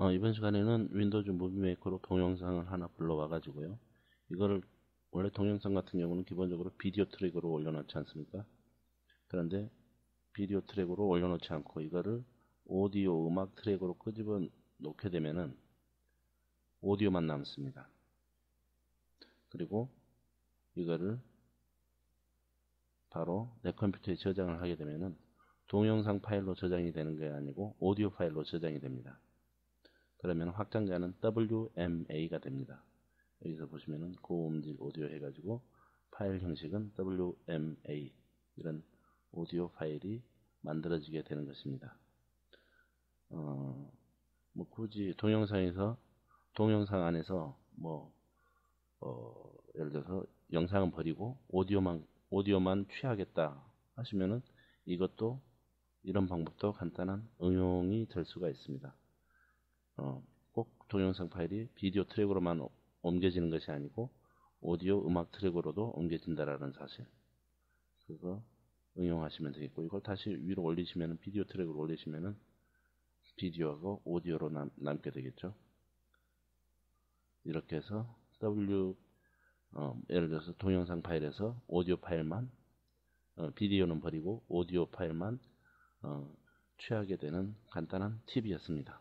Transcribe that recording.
어, 이번 시간에는 윈도우즈 무비 메이커로 동영상을 하나 불러와 가지고요. 이거를 원래 동영상 같은 경우는 기본적으로 비디오 트랙으로 올려놓지 않습니까? 그런데 비디오 트랙으로 올려놓지 않고 이거를 오디오 음악 트랙으로 끄집어 놓게 되면은 오디오만 남습니다. 그리고 이거를 바로 내 컴퓨터에 저장을 하게 되면은 동영상 파일로 저장이 되는 게 아니고 오디오 파일로 저장이 됩니다. 그러면 확장자는 WMA가 됩니다. 여기서 보시면은 고음질 오디오 해가지고 파일 형식은 WMA 이런 오디오 파일이 만들어지게 되는 것입니다. 어, 뭐 굳이 동영상에서 동영상 안에서 뭐 어, 예를 들어서 영상은 버리고 오디오만 오디오만 취하겠다 하시면은 이것도 이런 방법도 간단한 응용이 될 수가 있습니다. 어, 꼭 동영상 파일이 비디오 트랙으로만 옮겨지는 것이 아니고 오디오 음악 트랙으로도 옮겨진다라는 사실 그거 응용하시면 되겠고 이걸 다시 위로 올리시면 비디오 트랙으로 올리시면은 비디오하고 오디오로 남, 남게 되겠죠 이렇게 해서 W 어, 예를 들어서 동영상 파일에서 오디오 파일만 어, 비디오는 버리고 오디오 파일만 어, 취하게 되는 간단한 팁이었습니다.